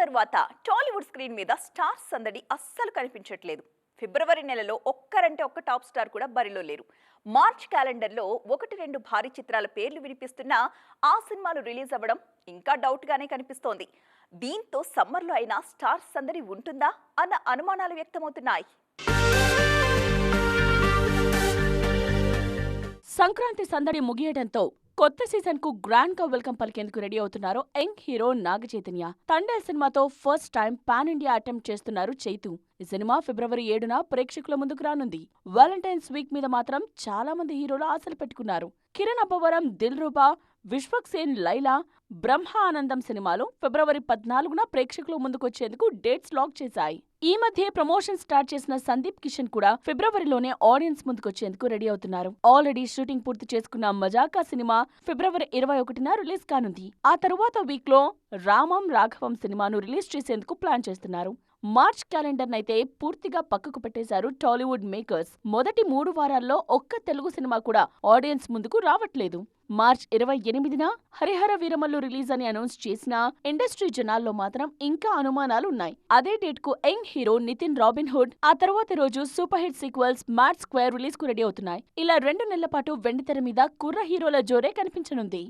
తర్వాత టాలీవుడ్ స్క్రీన్ మీద స్టార్ సందడి అస్సలు కనిపించట్లేదు. ఫిబ్రవరి నెలలో ఒక్కరంటే ఒక్క టాప్ స్టార్ కూడా బరిలో లేరు. మార్చ్ క్యాలెండర్లో ఒకటి రెండు భారీ చిత్రాల పేర్లు వినిపిస్తున్నా ఆ సినిమాలు రిలీజ్ అవ్వడం ఇంకా డౌట్గానే కనిపిస్తోంది. దీంతో సమ్మర్లో అయినా స్టార్ సందడి ఉంటుందా అన్న అనుమానాలు వ్యక్తమవుతున్నాయి. సంక్రాంతి సందడి ముగియడంతో కొత్త సీజన్కు గ్రాండ్గా వెల్కమ్ పలికేందుకు రెడీ అవుతున్నారు యంగ్ హీరో నాగ చైతన్య తండేల్ సినిమాతో first time pan India attempt చేస్తున్నారు చైతు. ఈ సినిమా ఫిబ్రవరి ఏడున ప్రేక్షకుల ముందుకు రానుంది. వాలంటైన్స్ వీక్ మీద మాత్రం చాలా మంది హీరోలు ఆశలు పెట్టుకున్నారు. కిరణ్ అబ్బవరం దిల్ రూబా విశ్వక్ సేన్ లైలా బ్రహ్మానందం సినిమాలు ఫిబ్రవరి పద్నాలుగున ప్రేక్షకుల ముందుకొచ్చేందుకు డేట్స్ లాక్ చేశాయి. ఈ మధ్య ప్రమోషన్ స్టార్ట్ చేసిన సందీప్ కిషన్ కూడా ఫిబ్రవరిలోనే ఆడియన్స్ ముందుకొచ్చేందుకు రెడీ అవుతున్నారు. ఆల్రెడీ షూటింగ్ పూర్తి చేసుకున్న మజాకా సినిమా ఫిబ్రవరి ఇరవై ఒకటిన రిలీజ్ కానుంది. ఆ తరువాత వీక్లో రామం రాఘవం సినిమాను రిలీజ్ చేసేందుకు ప్లాన్ చేస్తున్నారు. మార్చ్ క్యాలెండర్ నైతే పూర్తిగా పక్కకు పెట్టేశారు టాలీవుడ్ మేకర్స్. మొదటి మూడు వారాల్లో ఒక్క తెలుగు సినిమా కూడా ఆడియన్స్ ముందుకు రావట్లేదు. మార్చ్ ఇరవై ఎనిమిదిన హరిహర వీరమల్లు రిలీజ్ అని అనౌన్స్ చేసినా ఇండస్ట్రీ జనాల్లో మాత్రం ఇంకా అనుమానాలు ఉన్నాయి అదే డేట్కు young hero Nithin Robin Hood ఆ తర్వాత రోజు super hit sequels mad square రిలీజ్కు ready అవుతున్నాయి. ఇలా రెండు నెలల పాటు వెండితెర మీద కుర్ర హీరోల జోరే కనిపించనుంది.